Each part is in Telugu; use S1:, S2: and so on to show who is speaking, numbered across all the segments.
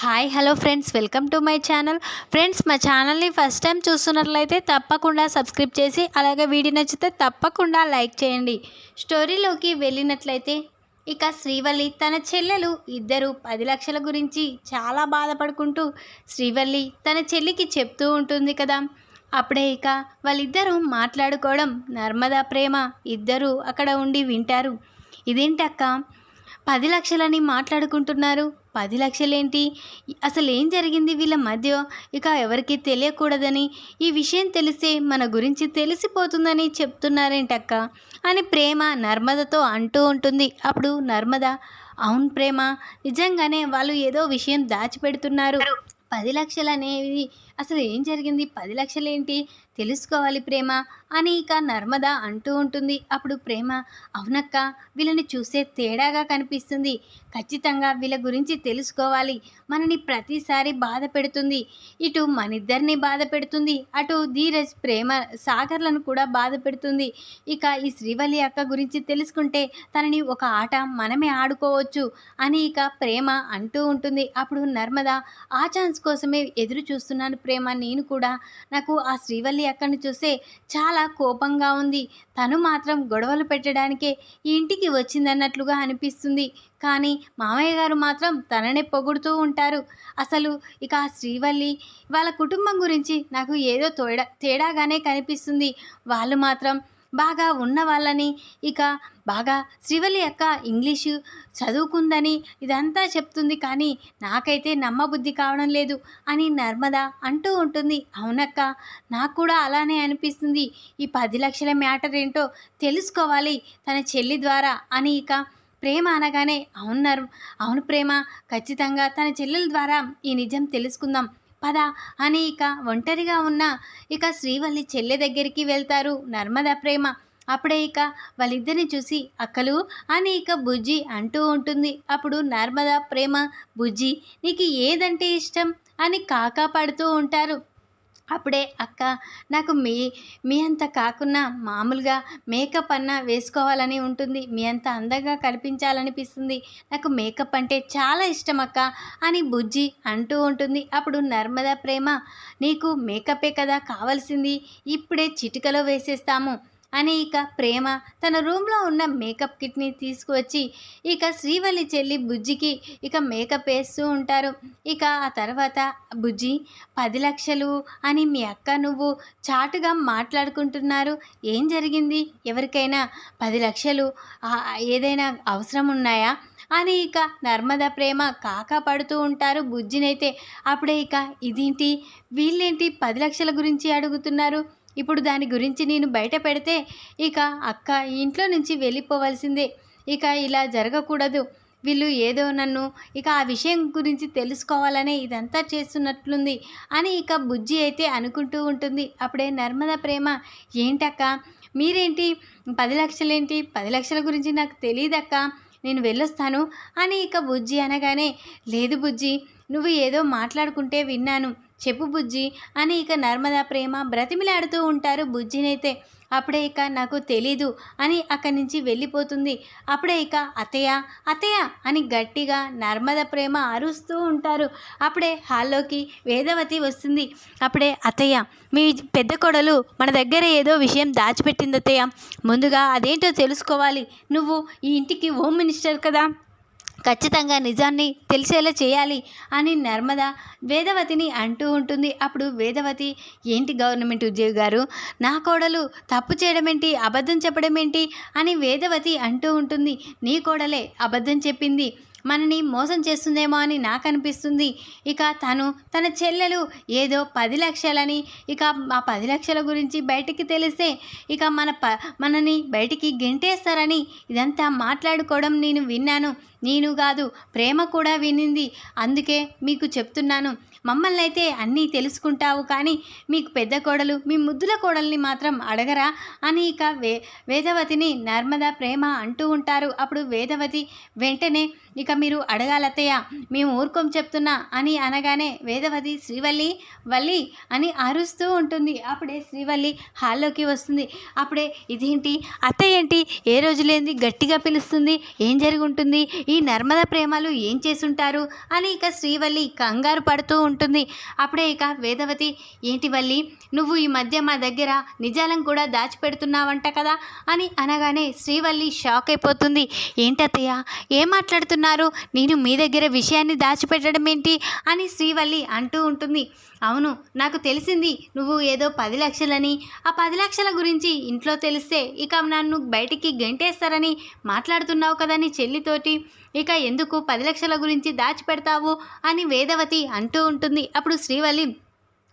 S1: Hi hello friends welcome to my channel friends మా ఛానల్ని ఫస్ట్ టైం చూస్తున్నట్లయితే తప్పకుండా సబ్స్క్రైబ్ చేసి అలాగే వీడియో నచ్చితే తప్పకుండా లైక్ చేయండి. స్టోరీలోకి వెళ్ళినట్లయితే ఇక శ్రీవల్లి తన చెల్లెలు ఇద్దరు పది లక్షల గురించి చాలా బాధపడుకుంటూ శ్రీవల్లి తన చెల్లికి చెప్తూ ఉంటుంది కదా. అప్పుడే ఇక వాళ్ళిద్దరూ మాట్లాడుకోవడం నర్మదా ప్రేమ ఇద్దరూ అక్కడ ఉండి వింటారు. ఇదేంటక్క? పది లక్షలని మాట్లాడుకుంటున్నారు. పది లక్షలేంటి? అసలు ఏం జరిగింది వీళ్ళ మధ్య? ఇక ఎవరికి తెలియకూడదని ఈ విషయం తెలిస్తే మన గురించి తెలిసిపోతుందని చెప్తున్నారేంటక్క? అని ప్రేమ నర్మదతో అంటూ ఉంటుంది. అప్పుడు నర్మద అవును ప్రేమ నిజంగానే వాళ్ళు ఏదో విషయం దాచిపెడుతున్నారు. పది లక్షలు అనేవి అసలు ఏం జరిగింది? పది లక్షలేంటి? తెలుసుకోవాలి ప్రేమ అని ఇక నర్మద అంటూ ఉంటుంది. అప్పుడు ప్రేమ అవునక్క వీళ్ళని చూసే తేడాగా కనిపిస్తుంది. ఖచ్చితంగా వీళ్ళ గురించి తెలుసుకోవాలి. మనని ప్రతిసారి బాధ పెడుతుంది. ఇటు మనిద్దరిని బాధ పెడుతుంది. అటు ధీరజ్ ప్రేమ సాగర్లను కూడా బాధ పెడుతుంది. ఇక ఈ శ్రీవల్లి అక్క గురించి తెలుసుకుంటే తనని ఒక ఆట మనమే ఆడుకోవచ్చు అని ఇక ప్రేమ అంటూ ఉంటుంది. అప్పుడు నర్మద ఆ ఛాన్స్ కోసమే ఎదురు చూస్తున్నాను ప్రేమ నేను కూడా. నాకు ఆ శ్రీవల్లి అక్కని చూస్తే చాలా కోపంగా ఉంది. తను మాత్రం గొడవలు పెట్టడానికే ఈ ఇంటికి వచ్చిందన్నట్లుగా అనిపిస్తుంది. కానీ మామయ్య గారు మాత్రం తననే పొగుడుతూ ఉంటారు. అసలు ఇక ఆ శ్రీవల్లి వాళ్ళ కుటుంబం గురించి నాకు ఏదో తేడా తేడాగానే కనిపిస్తుంది. వాళ్ళు మాత్రం బాగా ఉన్న వాళ్ళని ఇక బాగా శ్రీవల్లి అక్క ఇంగ్లీషు చదువుకుందని ఇదంతా చెప్తుంది. కానీ నాకైతే నమ్మబుద్ధి కావడం లేదు అని నర్మద అంటూ ఉంటుంది. అవునక్క నాకు కూడా అలానే అనిపిస్తుంది. ఈ పది లక్షల మ్యాటర్ ఏంటో తెలుసుకోవాలి తన చెల్లి ద్వారా అని ఇక ప్రేమ అనగానే అవునరు అవును ప్రేమ ఖచ్చితంగా తన చెల్లెల ద్వారా ఈ నిజం తెలుసుకుందాం. పద అని ఇక ఒంటరిగా ఉన్న ఇక శ్రీవల్లి చెల్లె దగ్గరికి వెళ్తారు. నర్మద ప్రేమ. అప్పుడే ఇక వాళ్ళిద్దరిని చూసి అక్కలు అని ఇక బుజ్జి అంటూ ఉంటుంది. అప్పుడు నర్మద ప్రేమ బుజ్జి నీకు ఏదంటే ఇష్టం? అని కాకా పడుతూ ఉంటారు. అప్పుడే అక్క నాకు మీ మీ అంత కాకున్నా మామూలుగా మేకప్ అన్న వేసుకోవాలని ఉంటుంది. మీ అంత అందంగా కనిపించాలనిపిస్తుంది. నాకు మేకప్ అంటే చాలా ఇష్టం అక్క అని బుజ్జి అంటూ ఉంటుంది. అప్పుడు నర్మదా ప్రేమ నీకు మేకపే కదా కావాల్సింది. ఇప్పుడే చిటికలో వేసేస్తాము. అని ఇక ప్రేమ తన రూమ్లో ఉన్న మేకప్ కిట్ని తీసుకువచ్చి ఇక శ్రీవల్లి చెల్లి బుజ్జికి ఇక మేకప్ వేస్తూ ఉంటారు. ఇక ఆ తర్వాత బుజ్జి పది లక్షలు అని మీ అక్క నువ్వు చాటుగా మాట్లాడుకుంటున్నారు. ఏం జరిగింది? ఎవరికైనా పది లక్షలు ఏదైనా అవసరం ఉన్నాయా? అని ఇక నర్మద ప్రేమ కాకా పడుతూ ఉంటారు. బుజ్జినైతే అప్పుడే ఇక ఇదేంటి? వీళ్ళేంటి పది లక్షల గురించి అడుగుతున్నారు? ఇప్పుడు దాని గురించి నేను బయట పెడితే ఇక అక్క ఇంట్లో నుంచి వెళ్ళిపోవలసిందే. ఇక ఇలా జరగకూడదు. వీళ్ళు ఏదో నన్ను ఇక ఆ విషయం గురించి తెలుసుకోవాలనే ఇదంతా చేస్తున్నట్లుంది అని ఇక బుజ్జి అయితే అనుకుంటూ ఉంటుంది. అప్పుడే నర్మద ప్రేమ ఏంటక్క? మీరేంటి? పది లక్షలేంటి? పది లక్షల గురించి నాకు తెలియదక్క నేను వెళ్ళొస్తాను అని ఇక బుజ్జి అనగానే లేదు బుజ్జి నువ్వు ఏదో మాట్లాడుకుంటే విన్నాను. చెప్పు బుజ్జి అని ఇక నర్మదా ప్రేమ బ్రతిమిలాడుతూ ఉంటారు బుజ్జినైతే. అప్పుడే ఇక నాకు తెలీదు అని అక్కడి నుంచి వెళ్ళిపోతుంది. అప్పుడే ఇక అతయ్య అతయ్య అని గట్టిగా నర్మద ప్రేమ అరుస్తూ ఉంటారు. అప్పుడే హాల్లోకి వేదవతి వస్తుంది. అప్పుడే అతయ్య మీ పెద్ద కొడలు మన దగ్గర ఏదో విషయం దాచిపెట్టింది అతయ్య ముందుగా అదేంటో తెలుసుకోవాలి. నువ్వు ఈ ఇంటికి హోమ్ మినిస్టర్ కదా. ఖచ్చితంగా నిజాన్ని తెలిసేలా చేయాలి అని నర్మద వేదవతిని అంటూ ఉంటుంది. అప్పుడు వేదవతి ఏంటి గవర్నమెంట్ ఉద్యోగి గారు? నా కోడలు తప్పు చేయడం ఏంటి అబద్ధం చెప్పడం ఏంటి అని వేదవతి అంటూ ఉంటుంది. నీ కోడలే అబద్ధం చెప్పింది. మనని మోసం చేస్తుందేమో అని నాకు అనిపిస్తుంది ఇక తను తన చెల్లెలు ఏదో పది లక్షలని ఇక ఆ పది లక్షల గురించి బయటికి తెలిస్తే ఇక మన ప మనని బయటికి గెంటేస్తారని ఇదంతా మాట్లాడుకోవడం నేను విన్నాను. నేను కాదు ప్రేమ కూడా వినింది. అందుకే మీకు చెప్తున్నాను. మమ్మల్ని అయితే అన్నీ తెలుసుకుంటావు కానీ మీకు పెద్ద కోడలు మీ ముద్దుల కోడల్ని మాత్రం అడగరా? అని ఇక వే వేదవతిని నర్మద ప్రేమ అంటూ ఉంటారు. అప్పుడు వేదవతి వెంటనే ఇక మీరు అడగాలత్తయ్య మేము ఊరుకోం చెప్తున్నా అని అనగానే వేదవతి శ్రీవల్లి వల్లి అని అరుస్తూ ఉంటుంది. అప్పుడే శ్రీవల్లి హాల్లోకి వస్తుంది. అప్పుడే ఇదేంటి? అత్తయ్య ఏంటి? ఏ రోజు లేనిది గట్టిగా పిలుస్తుంది? ఏం జరుగుంటుంది? ఉంటుంది ఈ నర్మద ప్రేమలు ఏం చేసుంటారు అని ఇక శ్రీవల్లి కంగారు పడుతూ ఉంటుంది. అప్పుడే ఇక వేదవతి ఏంటి వల్లి నువ్వు ఈ మధ్య మా దగ్గర నిజాలను కూడా దాచిపెడుతున్నావంట కదా? అని అనగానే శ్రీవల్లి షాక్ అయిపోతుంది. ఏంటత్తయ్య ఏం మాట్లాడుతున్నారు? నేను మీ దగ్గర విషయాన్ని దాచిపెట్టడం ఏంటి అని శ్రీవల్లి అంటూ ఉంటుంది. అవును నాకు తెలిసింది నువ్వు ఏదో పది లక్షలని ఆ పది లక్షల గురించి ఇంట్లో తెలిస్తే ఇక నన్ను బయటికి గెంటేస్తారని మాట్లాడుతున్నావు కదని చెల్లితోటి. ఇక ఎందుకు పది లక్షల గురించి దాచిపెడతావు అని వేదవతి అంటూ ఉంటుంది. అప్పుడు శ్రీవల్లి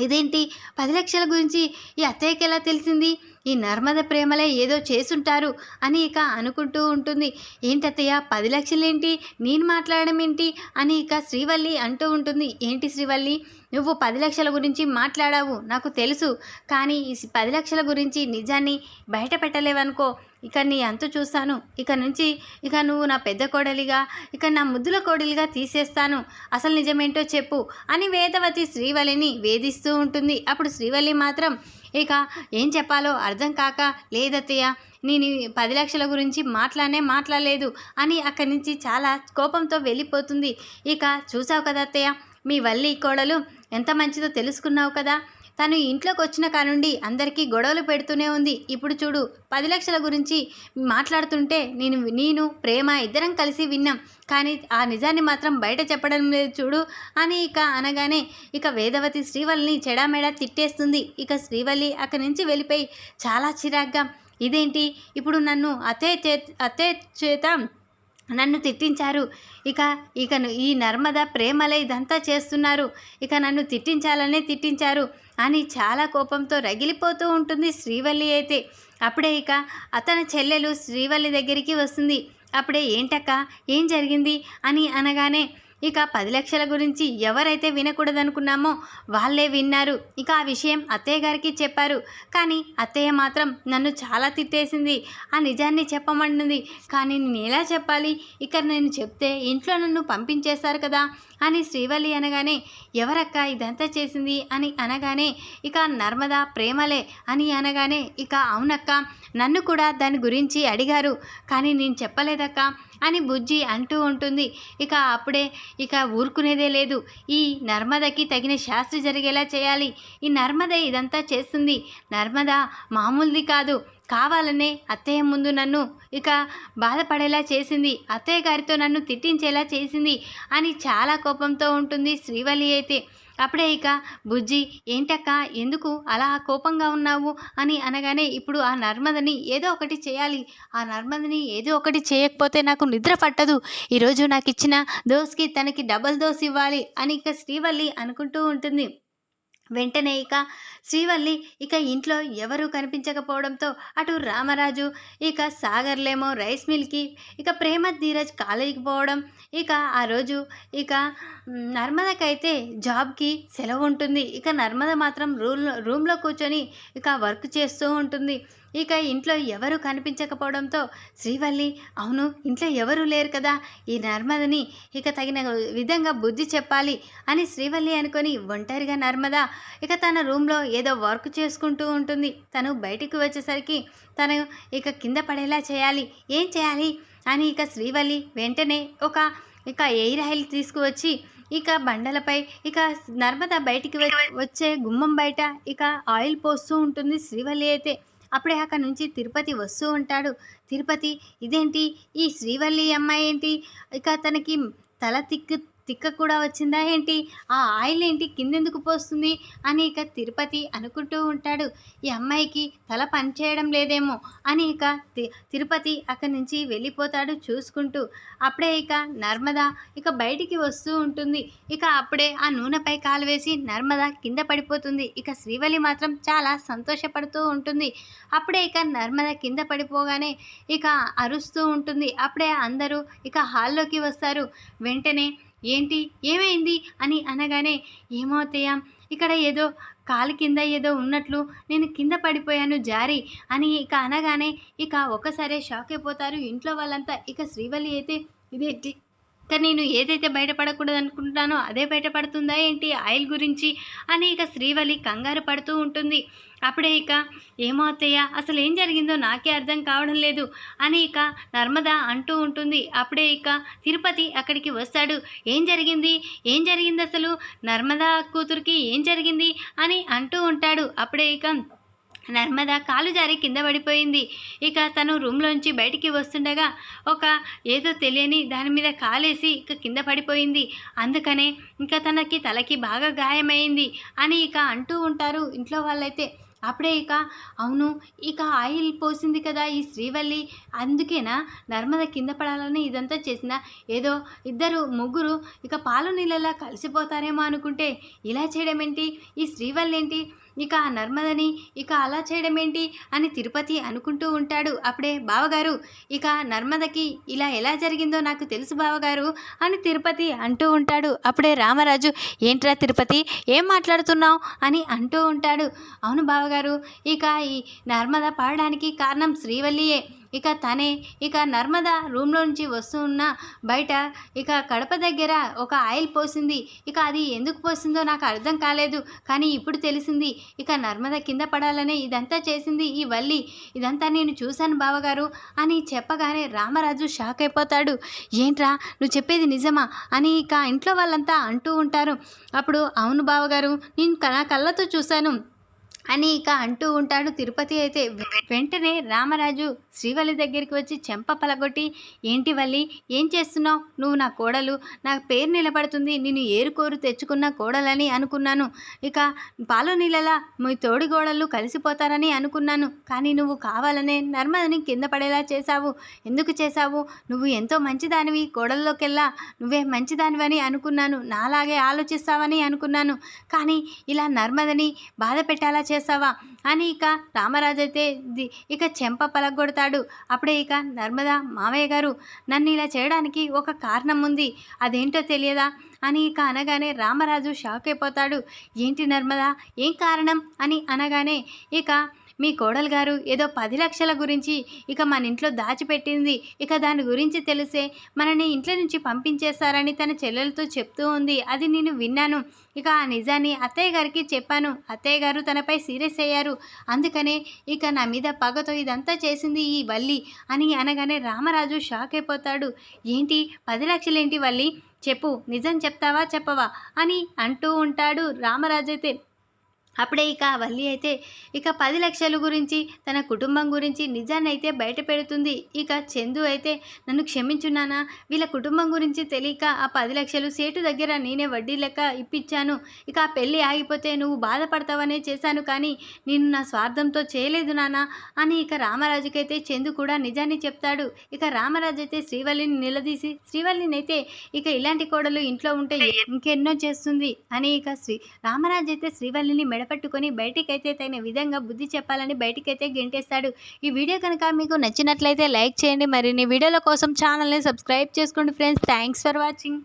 S1: ఇదేంటి? పది లక్షల గురించి ఈ అత్తయ్యకి ఎలా తెలిసింది? ఈ నర్మద ప్రేమలే ఏదో చేసుంటారు అని ఇక అనుకుంటూ ఉంటుంది. ఏంటత్తయ్య పది లక్షలేంటి? నేను మాట్లాడడం ఏంటి? అని ఇక శ్రీవల్లి అంటూ ఉంటుంది. ఏంటి శ్రీవల్లి? నువ్వు పది లక్షల గురించి మాట్లాడావు నాకు తెలుసు. కానీ ఈ పది లక్షల గురించి నిజాన్ని బయట పెట్టలేవనుకో ఇక నీ అంతు చూస్తాను. ఇక నుంచి ఇక నువ్వు నా పెద్ద కోడలిగా ఇక నా ముద్దుల కోడలిగా తీసేస్తాను. అసలు నిజమేంటో చెప్పు అని వేదవతి శ్రీవల్లిని వేధిస్తూ ఉంటుంది. అప్పుడు శ్రీవల్లి మాత్రం ఇక ఏం చెప్పాలో అర్థం కాక లేదత్తయ్య నేను పది లక్షల గురించి మాట్లాడనే మాట్లాడలేదు అని అక్కడి నుంచి చాలా కోపంతో వెళ్ళిపోతుంది. ఇక చూసావు కదా అత్తయ్య మీ వల్లి కోడలు ఎంత మంచిదో తెలుసుకున్నావు కదా. తను ఇంట్లోకి వచ్చిన కానుండి అందరికీ గొడవలు పెడుతూనే ఉంది. ఇప్పుడు చూడు పది లక్షల గురించి మాట్లాడుతుంటే నేను నేను ప్రేమ ఇద్దరం కలిసి విన్నాం. కానీ ఆ నిజాన్ని మాత్రం బయట చెప్పడం లేదు చూడు. అని ఇక అనగానే ఇక వేదవతి శ్రీవల్లిని చెడామెడా తిట్టేస్తుంది. ఇక శ్రీవల్లి అక్కడి నుంచి వెళ్ళిపోయి చాలా చిరాగ్గా ఇదేంటి? ఇప్పుడు నన్ను అతే చే అతే చేత నన్ను తిట్టించారు. ఇక ఇక ఈ నర్మద ప్రేమలే ఇదంతా చేస్తున్నారు. ఇక నన్ను తిట్టించాలనే తిట్టించారు. అని చాలా కోపంతో రగిలిపోతూ ఉంటుంది శ్రీవల్లి అయితే. అప్పుడే ఇక అతని చెల్లెలు శ్రీవల్లి దగ్గరికి వస్తుంది. అప్పుడే ఏంటక్క? ఏం జరిగింది? అని అనగానే ఇక పది లక్షల గురించి ఎవరైతే వినకూడదనుకున్నామో వాళ్ళే విన్నారు. ఇక ఆ విషయం అత్తయ్య గారికి చెప్పారు. కానీ అత్తయ్య మాత్రం నన్ను చాలా తిట్టేసింది. ఆ నిజాన్ని చెప్పమంటుంది. కానీ నేను ఎలా చెప్పాలి? ఇక నేను చెప్తే ఇంట్లో నన్ను పంపించేశారు కదా. అని శ్రీవల్లి అనగానే ఎవరక్క ఇదంతా చేసింది? అని అనగానే ఇక నర్మదా ప్రేమలే అని అనగానే ఇక అవునక్క నన్ను కూడా దాని గురించి అడిగారు కానీ నేను చెప్పలేదక్క అని బుజ్జి అంటూ ఉంటుంది. ఇక అప్పుడే ఇక ఊరుకునేదే లేదు. ఈ నర్మదకి తగిన శాస్త్రి జరిగేలా చేయాలి. ఈ నర్మద ఇదంతా చేస్తుంది. నర్మద మామూలుది కాదు. కావాలనే అత్తయ్య ముందు నన్ను ఇక బాధపడేలా చేసింది. అత్తయ్య గారితో నన్ను తిట్టించేలా చేసింది అని చాలా కోపంతో ఉంటుంది శ్రీవల్లి అయితే. అప్పుడే ఇక బుజ్జి ఏంటక్క ఎందుకు అలా కోపంగా ఉన్నావు? అని అనగానే ఇప్పుడు ఆ నర్మదని ఏదో ఒకటి చేయాలి. ఆ నర్మదని ఏదో ఒకటి చేయకపోతే నాకు నిద్ర పట్టదు. ఈరోజు నాకు ఇచ్చిన దోస్కి తనకి డబల్ దోస్ ఇవ్వాలి అని ఇక శ్రీవల్లి అనుకుంటూ ఉంటుంది. వెంటనే ఇక శ్రీవల్లి ఇక ఇంట్లో ఎవరూ కనిపించకపోవడంతో అటు రామరాజు ఇక సాగర్లేమో రైస్ మిల్కి ఇక ప్రేమ ధీరజ్ కాలేజీకి పోవడం ఇక ఆ రోజు ఇక నర్మదకైతే జాబ్కి సెలవు ఉంటుంది. ఇక నర్మద మాత్రం రూమ్ రూమ్లో కూర్చొని ఇక వర్క్ చేస్తూ ఉంటుంది. ఇక ఇంట్లో ఎవరు కనిపించకపోవడంతో శ్రీవల్లి అవును ఇంట్లో ఎవరు లేరు కదా ఈ నర్మదని ఇక తగిన విధంగా బుద్ధి చెప్పాలి అని శ్రీవల్లి అనుకొని ఒంటరిగా నర్మద ఇక తన రూమ్లో ఏదో వర్క్ చేసుకుంటూ ఉంటుంది. తను బయటికి వచ్చేసరికి తను ఇక కింద పడేలా చేయాలి. ఏం చేయాలి? అని ఇక శ్రీవల్లి వెంటనే ఒక ఇక ఎయిర్ ఆయిల్ తీసుకువచ్చి ఇక బండలపై ఇక నర్మద బయటికి వచ్చే గుమ్మం బయట ఇక ఆయిల్ పోస్తూ ఉంటుంది శ్రీవల్లి అయితే. అప్పుడే అక్కడ నుంచి తిరుపతి వస్తూ ఉంటాడు. తిరుపతి ఇదేంటి? ఈ శ్రీవల్లి అమ్మాయి ఏంటి? ఇక తనకి తల తిక్కు తిక్క కూడా వచ్చిందా ఏంటి? ఆ ఆయిల్ ఏంటి? కిందెందుకు పోస్తుంది? అని ఇక తిరుపతి అనుకుంటూ ఉంటాడు. ఈ అమ్మాయికి తల పనిచేయడం లేదేమో అని ఇక తి- తిరుపతి అక్కడి నుంచి వెళ్ళిపోతాడు చూసుకుంటూ. అప్పుడే ఇక నర్మద ఇక బయటికి వస్తూ ఉంటుంది. ఇక అప్పుడే ఆ నూనెపై కాలు వేసి నర్మద కింద పడిపోతుంది. ఇక శ్రీవల్లి మాత్రం చాలా సంతోషపడుతూ ఉంటుంది. అప్పుడే ఇక నర్మద కింద పడిపోగానే ఇక అరుస్తూ ఉంటుంది. అప్పుడే అందరూ ఇక హాల్లోకి వస్తారు. వెంటనే ఏంటి? ఏమైంది? అని అనగానే ఏమవుతాయా? ఇక్కడ ఏదో కాలు కింద ఏదో ఉన్నట్లు నేను కింద పడిపోయాను జారి అని ఇక అనగానే ఇక ఒక్కసారే షాక్ అయిపోతారు ఇంట్లో వాళ్ళంతా. ఇక శ్రీవల్లి అయితే ఇదేంటి కానీ నేను ఏదైతే బయటపడకూడదు అనుకుంటున్నానో అదే బయటపడుతుందా ఏంటి? ఆయిల్ గురించి అని ఇక శ్రీవల్లి కంగారు పడుతూ ఉంటుంది. అప్పుడే ఇక ఏమో అత్తయ్య అసలు ఏం జరిగిందో నాకే అర్థం కావడం లేదు అని ఇక నర్మద అంటూ ఉంటుంది. అప్పుడే ఇక తిరుపతి అక్కడికి వస్తాడు. ఏం జరిగింది? ఏం జరిగింది అసలు నర్మదా కూతురికి ఏం జరిగింది? అని అంటూ ఉంటాడు. అప్పుడే ఇక నర్మద కాలు జారి కింద పడిపోయింది. ఇక తను రూమ్లోంచి బయటికి వస్తుండగా ఒక ఏదో తెలియని దాని మీద కాలేసి ఇక కింద పడిపోయింది. అందుకనే ఇంకా తనకి తలకి బాగా గాయమైంది అని ఇక అంటూ ఉంటారు ఇంట్లో వాళ్ళైతే. అప్పుడే ఇక అవును ఇక ఆయిల్ పోసింది కదా ఈ శ్రీవల్లి. అందుకేనా నర్మద కింద పడాలని ఇదంతా చేసిన ఏదో ఇద్దరు ముగ్గురు ఇక పాలు నీళ్ళలా కలిసిపోతారేమో అనుకుంటే ఇలా చేయడం ఏంటి ఈ శ్రీవల్లి ఏంటి ఇక ఆ నర్మదని ఇక అలా చేయడం ఏంటి అని తిరుపతి అనుకుంటూ ఉంటాడు. అప్పుడే బావగారు ఇక నర్మదకి ఇలా ఎలా జరిగిందో నాకు తెలుసు బావగారు అని తిరుపతి అంటూ ఉంటాడు. అప్పుడే రామరాజు ఏంట్రా తిరుపతి ఏం మాట్లాడుతున్నావు? అని అంటూ ఉంటాడు. అవును బావగారు ఇక ఈ నర్మద పాడడానికి కారణం శ్రీవల్లియే. ఇక తనే ఇక నర్మద రూమ్లో నుంచి వస్తూ ఉన్న బయట ఇక కడప దగ్గర ఒక ఆయిల్ పోసింది. ఇక అది ఎందుకు పోసిందో నాకు అర్థం కాలేదు. కానీ ఇప్పుడు తెలిసింది ఇక నర్మద కింద పడాలనే ఇదంతా చేసింది ఈ వల్లి. ఇదంతా నేను చూశాను బావగారు అని చెప్పగానే రామరాజు షాక్ అయిపోతాడు. ఏంట్రా నువ్వు చెప్పేది నిజమా? అని ఇక ఇంట్లో వాళ్ళంతా అంటూ ఉంటారు. అప్పుడు అవును బావగారు నేను నా కళ్ళతో చూశాను అని ఇక అంటూ ఉంటాడు తిరుపతి అయితే. వెంటనే రామరాజు శ్రీవల్లి దగ్గరికి వచ్చి చెంప పలగొట్టి ఏంటి వల్లి ఏం చేస్తున్నావు? నువ్వు నా కోడలు నా పేరు నిలబడుతుంది నేను ఏరుకోరు తెచ్చుకున్న కోడలని అనుకున్నాను. ఇక పాలు నీళ్ళలా మీ తోడి గోడలు కలిసిపోతారని అనుకున్నాను. కానీ నువ్వు కావాలనే నర్మదని కింద పడేలా చేశావు. ఎందుకు చేశావు? నువ్వు ఎంతో మంచిదానివి కోడల్లోకెల్లా నువ్వే మంచిదానివని అనుకున్నాను. నాలాగే ఆలోచిస్తావని అనుకున్నాను. కానీ ఇలా నర్మదని బాధ పెట్టేలా చేసావా అని ఇక రామరాజు అయితే ది- ఇక చెంప పలగొడతా పలగొడతాడు అప్పుడే ఇక నర్మదా మావయ్య గారు నన్ను ఇలా చేయడానికి ఒక కారణం ఉంది. అదేంటో తెలియదా? అని ఇక అనగానే రామరాజు షాక్ అయిపోతాడు. ఏంటి నర్మదా? ఏం కారణం? అని అనగానే ఇక మీ కోడలు గారు ఏదో పది లక్షల గురించి ఇక మన ఇంట్లో దాచిపెట్టింది. ఇక దాని గురించి తెలిసే మనని ఇంట్లో నుంచి పంపించేశారని తన చెల్లెలతో చెప్తూ ఉంది. అది నేను విన్నాను. ఇక ఆ నిజాన్ని అత్తయ్య గారికి చెప్పాను. అత్తయ్య గారు తనపై సీరియస్ అయ్యారు. అందుకనే ఇక నా మీద పగతో ఇదంతా చేసింది ఈ వల్లి అని అనగానే రామరాజు షాక్ అయిపోతాడు. ఏంటి? పది లక్షలేంటి వల్లి? చెప్పు. నిజం చెప్తావా చెప్పవా? అని అంటూ ఉంటాడు రామరాజు అయితే అప్పుడే ఇక వల్లి అయితే ఇక పది లక్షల గురించి తన కుటుంబం గురించి నిజాన్ని అయితే బయట పెడుతుంది. ఇక చందు అయితే నన్ను క్షమించున్నానా? వీళ్ళ కుటుంబం గురించి తెలియక ఆ పది లక్షలు సేటు దగ్గర నేనే వడ్డీ లెక్క ఇప్పించాను ఇక ఆ పెళ్ళి ఆగిపోతే నువ్వు బాధపడతావనే చేశాను కానీ నేను నా స్వార్థంతో చేయలేదు నాన్న అని ఇక రామరాజుకైతే చందు కూడా నిజాన్ని చెప్తాడు. ఇక రామరాజు అయితే శ్రీవల్లిని నిలదీసి శ్రీవల్లిని అయితే ఇక ఇలాంటి కోడలు ఇంట్లో ఉంటే ఇంకెన్నో చేస్తుంది అని ఇక శ్రీ రామరాజు అయితే శ్రీవల్లిని మెడపట్టుకొని బయటికైతే తగిన విధంగా బుద్ధి చెప్పాలని బయటికైతే గెంటేస్తాడు. ఈ వీడియో కనుక మీకు నచ్చినట్లయితే లైక్ చేయండి. మరిన్ని వీడియోల కోసం ఛానల్ని సబ్స్క్రైబ్ చేసుకోండి ఫ్రెండ్స్. Thanks for watching.